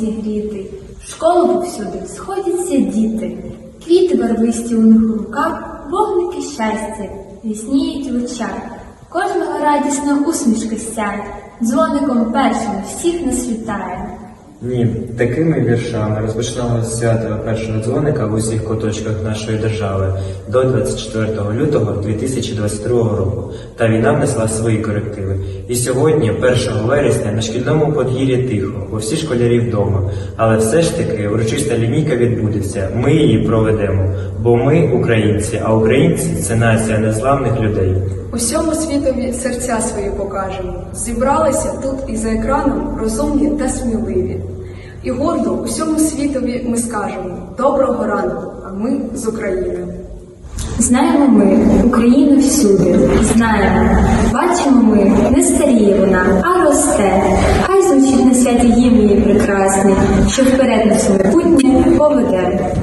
зігріти. В школу повсюди сходяться діти, квіти барвисті у них у руках, вогники щастя, вісніють в очах. Кожного радісна усмішка сяє, дзвоником першим всіх нас вітає. Ні, такими віршами розпочнемо свято першого дзвоника в усіх куточках нашої держави до 24 лютого 2022 року. Та війна внесла свої корективи. І сьогодні, 1 вересня, на шкільному подвір'ї тихо, бо всі школярі вдома. Але все ж таки урочиста лінійка відбудеться. Ми її проведемо. Бо ми українці, а українці це нація незламних людей. Усьому світові серця свої покажемо. Зібралися тут і за екраном розумні та сміливі. І гордо усьому світові ми скажемо доброго ранку, а ми з України. Знаємо ми Україну всюди, знаємо, бачимо ми, не старіє вона, а росте. Хай звучить на святі гімні прекрасний, що вперед нас майбутнє поведе.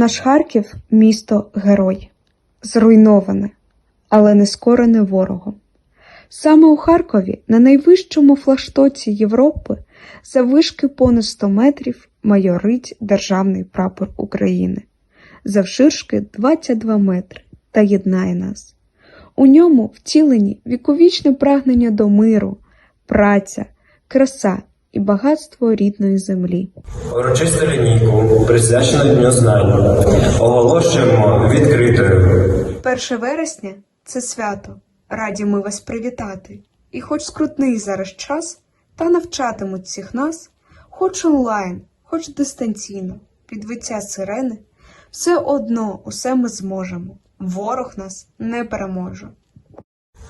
Наш Харків місто герой, зруйноване, але не скорене ворогом. Саме у Харкові, на найвищому флагштоці Європи, за вишки понад 100 метрів майорить державний прапор України, завширшки 22 метри та єднає нас. У ньому втілені віковічне прагнення до миру, праця, краса і багатство рідної землі. Урочисту лінійку, присвячену Дню знань, оголошуємо відкритою. 1 вересня це свято. Раді ми вас привітати. І хоч скрутний зараз час, та навчатимуть всіх нас, хоч онлайн, хоч дистанційно, під виття сирени, все одно усе ми зможемо. Ворог нас не переможе.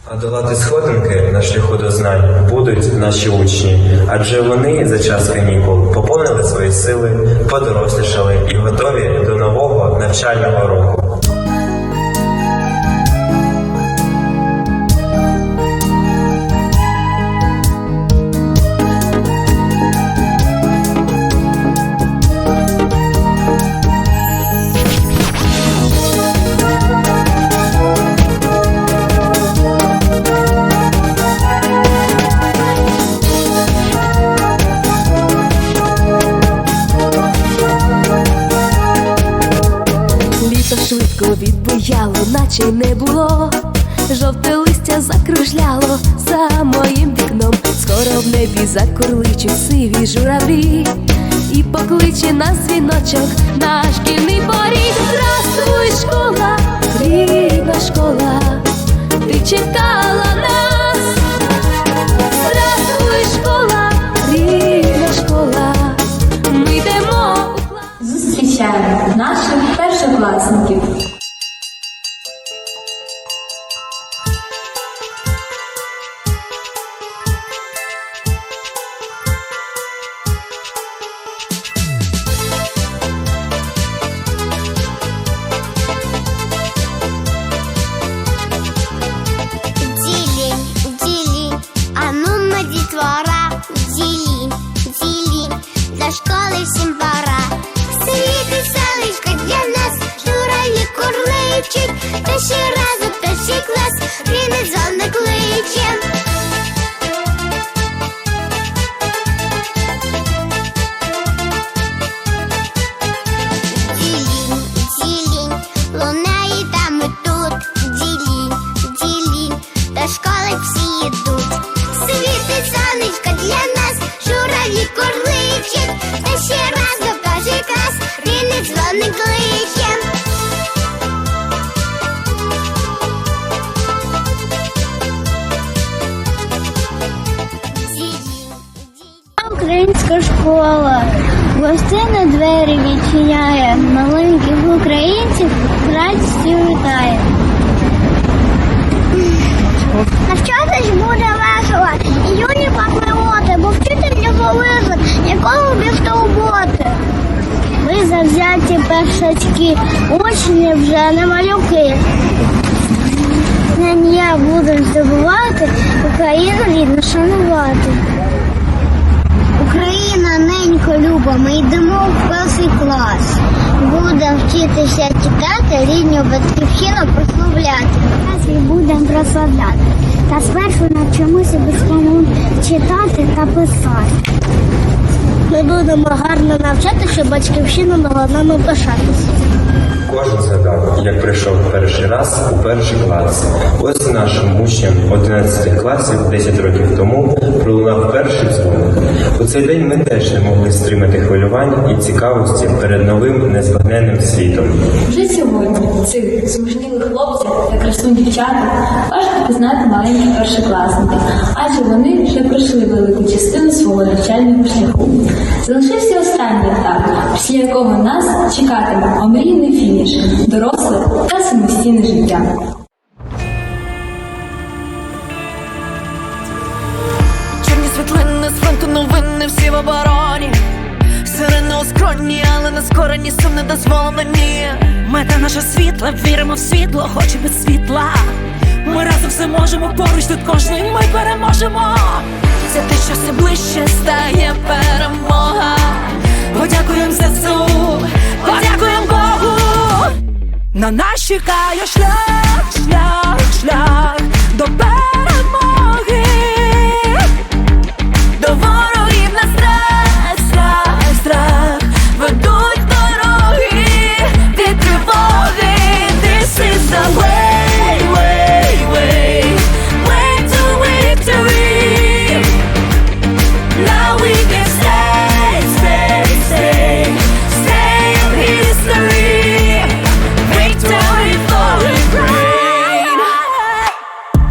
А долати сходинки на шляху до знань будуть наші учні, адже вони за час канікул поповнили свої сили, подорослішали і готові до нового навчального року. Відбуяло, наче не було. Жовте листя закружляло за моїм вікном. Скоро в небі закурличуть сиві журавлі, і покличе нас дзвіночок на шкільний поріг. Здравствуй, школа, рідна школа, годинник дзвоник Українська школа. Гостини двері відчиняє. Маленьких українців радість вітає. Навчатись буде весело і юні патріоти, бо вчитель не залежить, якого б хто ми завзяті першачки, учні вже не малюки. Знання будемо здобувати, Україну рідно шанувати. Україна ненько люба, ми йдемо в перший клас. Будемо вчитися читати, рідню батьківщину прославляти. Нас і будемо прославляти. Та спершу навчимося безкому читати та писати. Ми будемо гарно навчати, щоб батьківщина могла нами пишатися. Кожен згадав, як прийшов перший раз у перший клас. Ось нашим учням 11 класів 10 років тому пролунав перший. У цей день ми теж не могли стримати хвилювань і цікавості перед новим незбагненним світом. Вже сьогодні цих смужнілих хлопців та красун дівчаток важко пізнати маленьких першокласників, адже вони вже пройшли велику частину свого навчального шляху. Залишився останній етап, після якого нас чекатиме омрійний фініш, доросле та самостійне життя. Світлини новини всі в обороні. Сирени у але на скорені сум не дозволено ні. Мета наша світла, віримо в світло, хоч без світла. Ми разом все можемо, поруч тут кожний ми переможемо. Це те, що все ближче стає перемога. Подякуємо ЗСУ, подякуємо Богу. На нас чекає шлях, шлях, шлях до перемоги.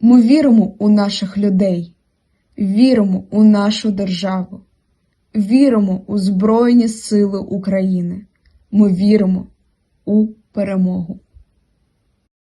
Ми віримо у наших людей, віримо у нашу державу, віримо у Збройні Сили України. Ми віримо у перемогу.